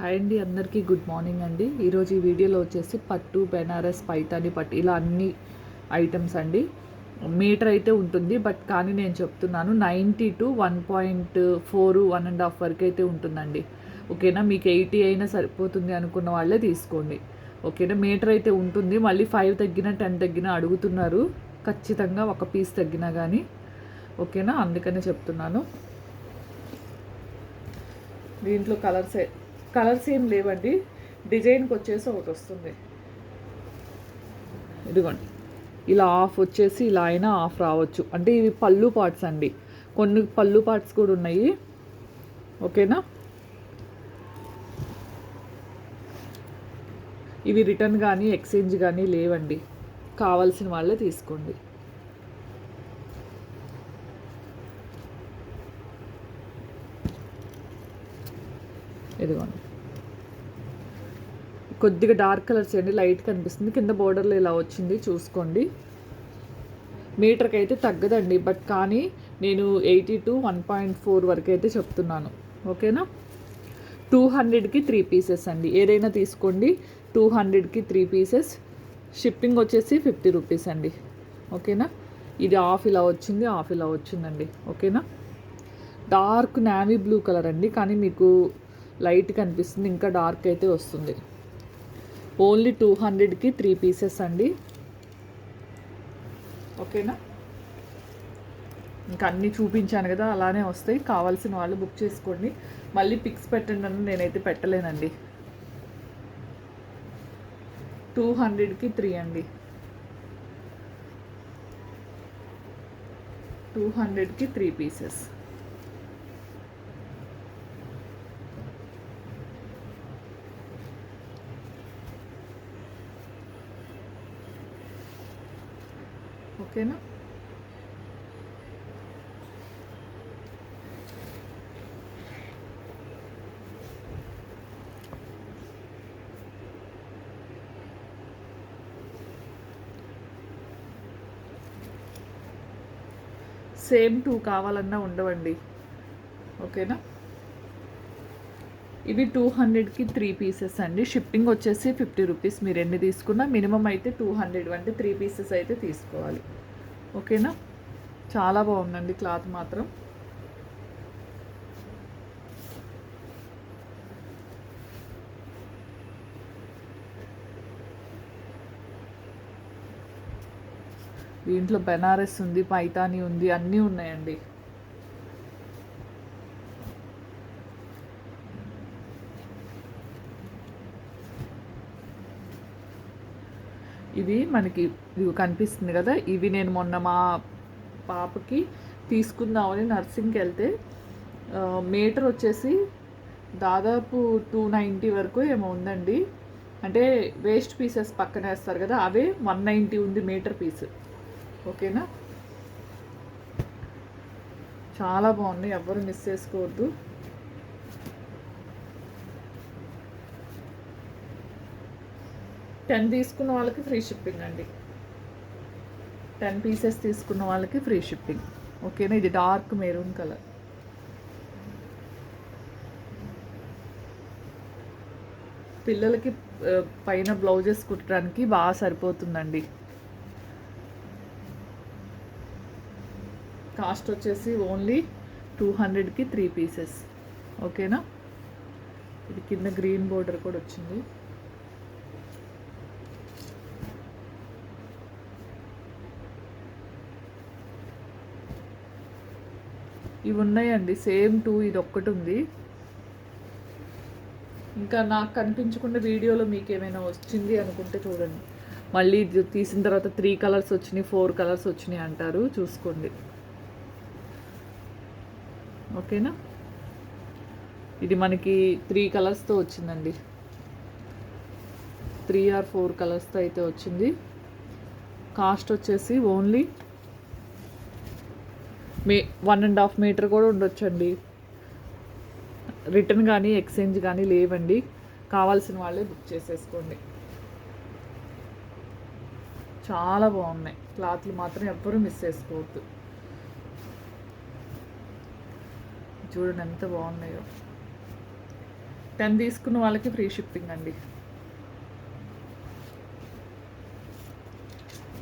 Hi అండి అందరికీ good morning అండి. ఈరోజు ఈ వీడియోలో వచ్చేసి పట్టు బెనారస్ పైతాని పట్టు ఇలా అన్ని ఐటమ్స్ అండి. మీటర్ అయితే ఉంటుంది బట్ కానీ నేను చెప్తున్నాను ninety to one point four one and half వరకు అయితే ఉంటుందండి. ఓకేనా? మీకు ఎయిటీ అయినా సరిపోతుంది అనుకున్న వాళ్ళే తీసుకోండి. ఓకేనా? మీటర్ అయితే ఉంటుంది మళ్ళీ ఫైవ్ తగ్గిన టెన్ తగ్గిన అడుగుతున్నారు. ఖచ్చితంగా ఒక పీస్ తగ్గినా కానీ ఓకేనా? అందుకనే చెప్తున్నాను. దీంట్లో కలర్స్ కలర్స్ ఏం లేవండి. డిజైన్కి వచ్చేసి ఒకటి వస్తుంది. ఇదిగోండి. ఇలా ఆఫ్ వచ్చేసి ఇలా అయినా ఆఫ్ రావచ్చు. అంటే ఇవి పళ్ళు పార్ట్స్ అండి. కొన్ని పళ్ళు పార్ట్స్ కూడా ఉన్నాయి. ఓకేనా? ఇవి రిటర్న్ కానీ ఎక్స్చేంజ్ కానీ లేవండి. కావాల్సిన వాళ్ళే తీసుకోండి. ఇదిగోండి. కొద్దిగా డార్క్ కలర్స్ చేయండి లైట్ కనిపిస్తుంది. కింద బోర్డర్లో ఇలా వచ్చింది చూసుకోండి. మీటర్కి అయితే తగ్గదండి బట్ కానీ నేను eighty to one point four వరకు అయితే చెప్తున్నాను. ఓకేనా? టూ హండ్రెడ్కి త్రీ పీసెస్ అండి. ఏదైనా తీసుకోండి టూ హండ్రెడ్కి త్రీ పీసెస్. షిప్పింగ్ వచ్చేసి ఫిఫ్టీ రూపీస్ అండి. ఓకేనా? ఇది ఆఫ్ ఇలా వచ్చింది ఆఫ్ ఇలా వచ్చిందండి. ఓకేనా? డార్క్ నావీ బ్లూ కలర్ అండి కానీ మీకు లైట్ కనిపిస్తుంది ఇంకా డార్క్ అయితే వస్తుంది. ఓన్లీ టూ హండ్రెడ్కి త్రీ పీసెస్ అండి. ఓకేనా? ఇంకా అన్నీ చూపించాను కదా అలానే వస్తాయి. కావాల్సిన వాళ్ళు బుక్ చేసుకోండి. మళ్ళీ పిక్స్ పెట్టండి అని నేనైతే పెట్టలేనండి. టూ హండ్రెడ్కి త్రీ అండి. టూ హండ్రెడ్కి త్రీ పీసెస్. ఓకేనా? సేమ్ టూ కావాలన్నా ఉండవండి. ఓకేనా? ఇవి టూ హండ్రెడ్కి త్రీ పీసెస్ అండి. షిప్పింగ్ వచ్చేసి ఫిఫ్టీ రూపీస్ మీరు ఎన్ని తీసుకున్నా మినిమం అయితే టూ హండ్రెడ్ అంటే త్రీ పీసెస్ అయితే తీసుకోవాలి. ఓకేనా? చాలా బాగుందండి క్లాత్ మాత్రం. దీంట్లో బెనారస్ ఉంది పైతాని ఉంది అన్నీ ఉన్నాయండి. ఇవి మనకి ఇవి కనిపిస్తుంది కదా. ఇవి నేను మొన్న మా పాపకి తీసుకుందామని నర్సింగ్కి వెళ్తే మీటర్ వచ్చేసి దాదాపు టూ నైంటీ వరకు ఏమో ఉందండి. అంటే వేస్ట్ పీసెస్ పక్కన వేస్తారు కదా అవే వన్ నైంటీ ఉంది మీటర్ పీస్. ఓకేనా? చాలా బాగున్నాయి ఎవ్వరు మిస్ చేసుకోవద్దు. టెన్ తీసుకున్న వాళ్ళకి ఫ్రీ షిప్పింగ్ అండి. టెన్ పీసెస్ తీసుకున్న వాళ్ళకి ఫ్రీ షిప్పింగ్. ఓకేనా? ఇది డార్క్ మెరూన్ కలర్. పిల్లలకి పైన బ్లౌజెస్ కుట్టడానికి బాగా సరిపోతుందండి. కాస్ట్ వచ్చేసి ఓన్లీ టూ హండ్రెడ్కి త్రీ పీసెస్. ఓకేనా? ఇది కింద గ్రీన్ బోర్డర్ కూడా వచ్చింది. ఇవి ఉన్నాయండి సేమ్ టూ ఇది ఒక్కటి ఉంది. ఇంకా నాకు కనిపించకుండా వీడియోలో మీకు ఏమైనా వచ్చింది అనుకుంటే చూడండి. మళ్ళీ తీసిన తర్వాత త్రీ కలర్స్ వచ్చినాయి ఫోర్ కలర్స్ వచ్చినాయి అంటారు చూసుకోండి. ఓకేనా? ఇది మనకి త్రీ కలర్స్తో వచ్చిందండి. త్రీ ఆర్ ఫోర్ కలర్స్తో అయితే వచ్చింది. కాస్ట్ వచ్చేసి ఓన్లీ మీ వన్ అండ్ హాఫ్ మీటర్ కూడా ఉండొచ్చండి. రిటర్న్ కానీ ఎక్స్చేంజ్ కానీ లేవండి. కావాల్సిన వాళ్ళే బుక్ చేసేసుకోండి. చాలా బాగున్నాయి. క్లాత్లు మాత్రం ఎవ్వరూ మిస్ చేసుకోవద్దు. చూడండి ఎంత బాగున్నాయో. టెన్ తీసుకున్న వాళ్ళకి ఫ్రీ షిప్పింగ్ అండి.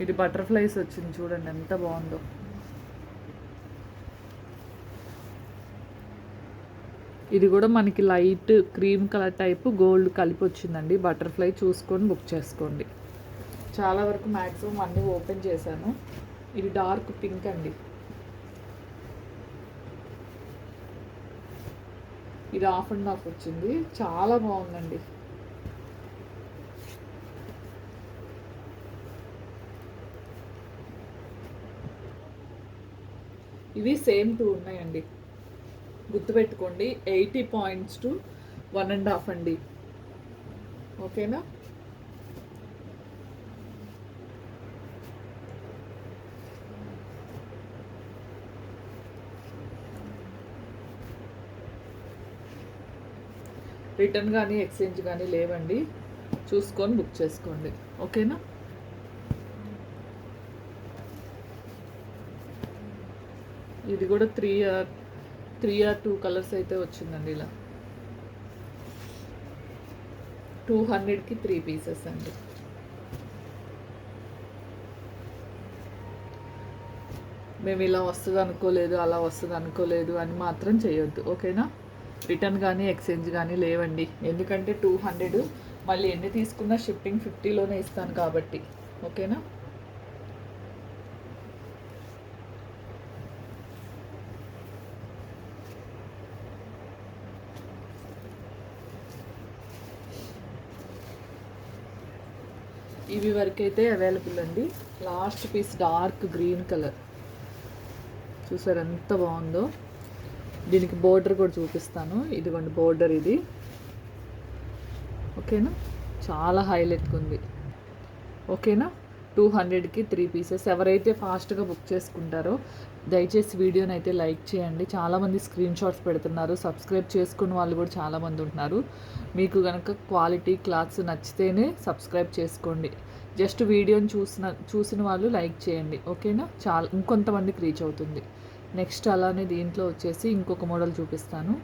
ఇది బటర్ఫ్లైస్ వచ్చింది చూడండి ఎంత బాగుందో. ఇది కూడా మనకి light cream colour type gold కలిపి వచ్చిందండి బటర్ఫ్లై చూసుకొని బుక్ చేసుకోండి. చాలా వరకు మ్యాక్సిమం అన్నీ ఓపెన్ చేశాను. ఇది డార్క్ పింక్ అండి. ఇది ఆఫ్ అండ్ ఆఫ్ వచ్చింది. చాలా బాగుందండి. ఇవి సేమ్ టూ ఉన్నాయండి. గుర్తుపెట్టుకోండి eighty points to one and half అండి. ఓకేనా? రిటర్న్ కానీ ఎక్స్చేంజ్ కానీ లేవండి. చూసుకొని బుక్ చేసుకోండి. ఓకేనా? ఇది కూడా three or three or two colours అయితే వచ్చిందండి ఇలా. టూ హండ్రెడ్కి త్రీ పీసెస్ అండి. మేము ఇలా వస్తుంది అనుకోలేదు అలా వస్తుంది అనుకోలేదు అని మాత్రం చేయొద్దు ఓకేనా? రిటర్న్ కానీ ఎక్స్చేంజ్ కానీ లేవండి. ఎందుకంటే టూ హండ్రెడ్ మళ్ళీ ఎన్ని తీసుకున్నా షిఫ్టింగ్ ఫిఫ్టీలోనే ఇస్తాను కాబట్టి ఓకేనా? ఇవి వరకు అయితే అవైలబుల్ అండి. Last piece dark green colour చూసారు ఎంత బాగుందో. దీనికి బోర్డర్ కూడా చూపిస్తాను. ఇదిగోండి బోర్డర్ ఇది. ఓకేనా చాలా హైలైట్గా ఉంది. ఓకేనా టూ హండ్రెడ్కి త్రీ పీసెస్ ఎవరైతే ఫాస్ట్గా బుక్ చేసుకుంటారో దయచేసి వీడియోని అయితే లైక్ చేయండి. చాలామంది స్క్రీన్ షాట్స్ పెడుతున్నారు. సబ్స్క్రైబ్ చేసుకున్న వాళ్ళు కూడా చాలామంది ఉంటున్నారు. మీకు కనుక క్వాలిటీ క్లాత్స్ నచ్చితేనే సబ్స్క్రైబ్ చేసుకోండి. జస్ట్ వీడియోని చూసిన చూసిన వాళ్ళు లైక్ చేయండి. ఓకేనా? చాలా ఇంకొంతమందికి రీచ్ అవుతుంది. నెక్స్ట్ అలానే దీంట్లో వచ్చేసి ఇంకొక మోడల్ చూపిస్తాను.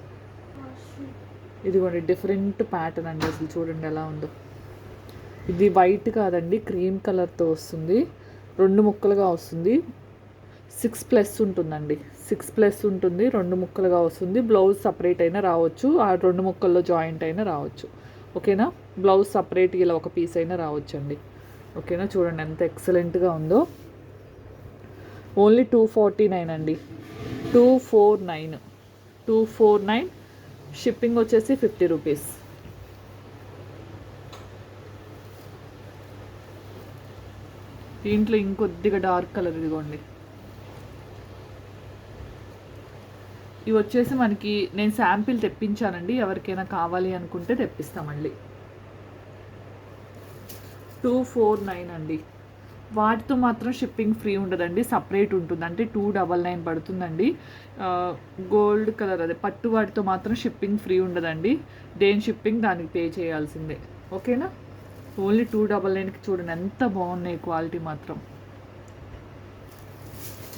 ఇదిగోండి డిఫరెంట్ ప్యాటర్న్ అండి అసలు చూడండి ఎలా ఉందో. ఇది వైట్ కాదండి క్రీమ్ కలర్తో వస్తుంది. రెండు ముక్కలుగా వస్తుంది. సిక్స్ ప్లస్ ఉంటుందండి. సిక్స్ ప్లస్ ఉంటుంది రెండు ముక్కలుగా వస్తుంది. బ్లౌజ్ సపరేట్ అయినా రావచ్చు ఆ రెండు ముక్కల్లో జాయింట్ అయినా రావచ్చు. ఓకేనా? బ్లౌజ్ సపరేట్ ఇలా ఒక పీస్ అయినా రావచ్చండి. ఓకేనా? చూడండి ఎంత ఎక్సలెంట్గా ఉందో. ఓన్లీ టూ ఫార్టీ నైన్ అండి. Two four nine. Two four nine. Shipping వచ్చేసి ఫిఫ్టీ రూపీస్. దీంట్లో ఇంకొద్దిగా డార్క్ కలర్ ఇదిగోండి. ఇవి వచ్చేసి మనకి నేను శాంపిల్ తెప్పించానండి. ఎవరికైనా కావాలి అనుకుంటే తెప్పిస్తామండి టూ ఫోర్ నైన్ అండి. వాటితో మాత్రం షిప్పింగ్ ఫ్రీ ఉండదండి. సపరేట్ ఉంటుంది. అంటే టూ డబల్ నైన్ పడుతుందండి. గోల్డ్ కలర్ అదే పట్టు వాటితో మాత్రం షిప్పింగ్ ఫ్రీ ఉండదండి. దేని షిప్పింగ్ దానికి పే చేయాల్సిందే. ఓకేనా? ఓన్లీ టూ డబల్ నైన్కి చూడండి. ఎంత బాగున్నాయి క్వాలిటీ మాత్రం.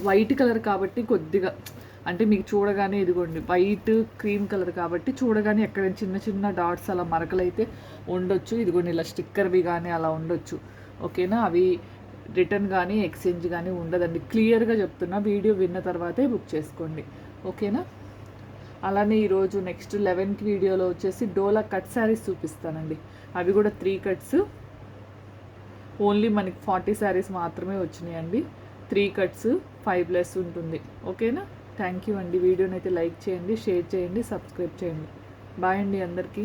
వైట్ కలర్ కాబట్టి కొద్దిగా అంటే మీకు చూడగానే ఇదిగోండి వైట్ క్రీమ్ కలర్ కాబట్టి చూడగానే ఎక్కడ చిన్న చిన్న డాట్స్ అలా మరకలైతే ఉండొచ్చు. ఇదిగోండి ఇలా స్టిక్కర్వి కానీ అలా ఉండొచ్చు. ఓకేనా? అవి రిటర్న్ కానీ ఎక్స్చేంజ్ కానీ ఉండదండి. క్లియర్గా చెప్తున్నా వీడియో విన్న తర్వాతే బుక్ చేసుకోండి. ఓకేనా? అలానే ఈరోజు నెక్స్ట్ లెవెన్త్ వీడియోలో వచ్చేసి డోలా కట్ శారీస్ చూపిస్తానండి. అవి కూడా త్రీ కట్స్. ఓన్లీ మనకి ఫార్టీ శారీస్ మాత్రమే వచ్చినాయండి. త్రీ కట్స్ ఫైవ్ ప్లస్ ఉంటుంది. ఓకేనా? థ్యాంక్ యూ అండి. వీడియోని అయితే లైక్ చేయండి షేర్ చేయండి సబ్స్క్రైబ్ చేయండి. బాయ్ అండి అందరికీ.